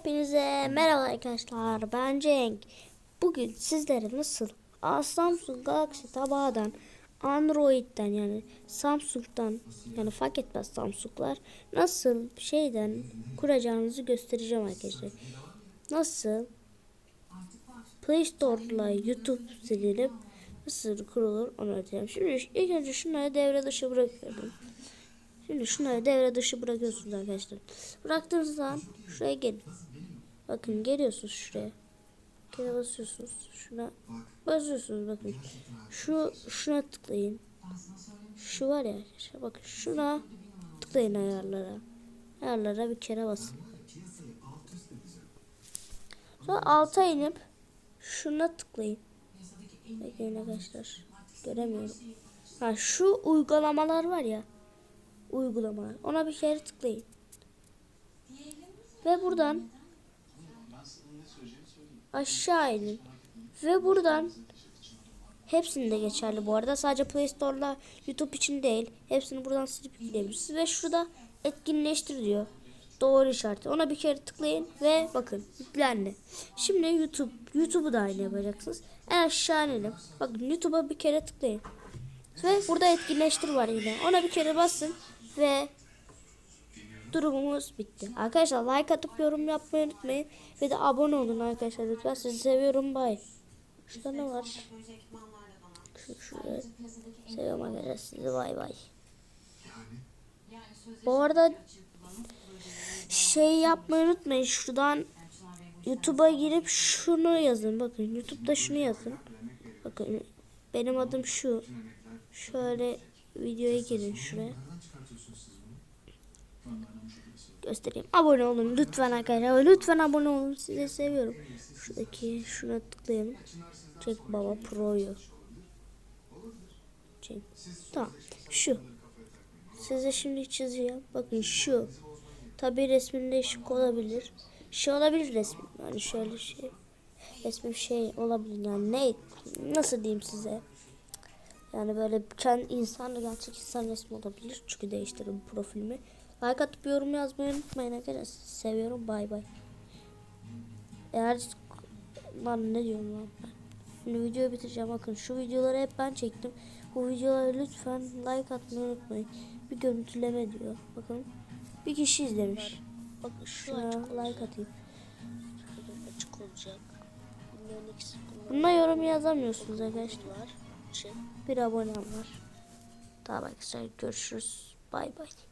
Hepinize merhaba arkadaşlar. Ben Cenk. Bugün sizlere nasıl Samsung Galaxy tabağından Android'den yani Samsung'dan yani fark etmez Samsung'lar nasıl şeyden kuracağınızı göstereceğim arkadaşlar. Nasıl Play Store'la YouTube silinip nasıl kurulur onu öğreteceğim. Şimdi ilk önce şunları devre dışı bırakıyorum. Şimdi şunları devre dışı bırakıyorsunuz arkadaşlar. Bıraktığınız zaman şuraya gelin. Bakın geliyorsunuz şuraya. Geri basıyorsunuz. Şuna basıyorsunuz bakın. Şu şuna tıklayın. Şu var ya bakın şuna tıklayın ayarlara. Ayarlara bir kere basın. Sonra alta inip şuna tıklayın. Bekleyin arkadaşlar. Göremiyorum. Ha şu uygulamalar var ya uygulamalar. Ona bir kere tıklayın. Ve buradan aşağı inin. Ve buradan hepsinde geçerli bu arada. Sadece Play Store'la YouTube için değil. Hepsini buradan silip yükleyebilirsiniz. Ve şurada etkinleştir diyor. Doğru işareti. Ona bir kere tıklayın ve bakın yüklendi. Şimdi YouTube. YouTube'u da aynı yapacaksınız. En aşağı inelim. Bakın YouTube'a bir kere tıklayın. Ve burada etkinleştir var yine. Ona bir kere basın ve durumumuz bitti. Arkadaşlar like atıp yorum yapmayı unutmayın. Ve de abone olun arkadaşlar lütfen. Sizi seviyorum. Bye. Şurada ne var? Şu, şurada. Seviyorum arkadaşlar sizi. Bay bay. Bu arada şey yapmayı unutmayın. Şuradan YouTube'a girip şunu yazın. Bakın YouTube'da şunu yazın. Bakın benim adım şu. Şöyle videoya girin şuraya. Göstereyim. Abone olun lütfen arkadaşlar. Lütfen abone olun. Sizi seviyorum. Şuradaki şuna tıklayalım. Çek baba pro'yu. Çek. Tamam. Şu. Size şimdi çizeceğim. Bakın şu. Tabi resmin değişik olabilir. Şey olabilir resmin. Yani şöyle şey. Resmim şey olabilir. Yani ne? Nasıl diyeyim size? Yani böyle kendi insan gerçek insan resmi olabilir. Çünkü değiştiririm profilimi. Like atıp yorum yazmayı unutmayın arkadaşlar. Seviyorum. Bay bay. Eğer lan ne diyorum lan ben. Şimdi videoyu bitireceğim. Bakın şu videoları hep ben çektim. Bu videoları lütfen like atmayı unutmayın. Bir görüntüleme diyor. Bakın. Bir kişi izlemiş. Bakın şu Şuna açık like atayım. Açık olacak. Buna yorum yazamıyorsunuz arkadaşlar. Bir abonem var. Tamam arkadaşlar görüşürüz. Bay bay.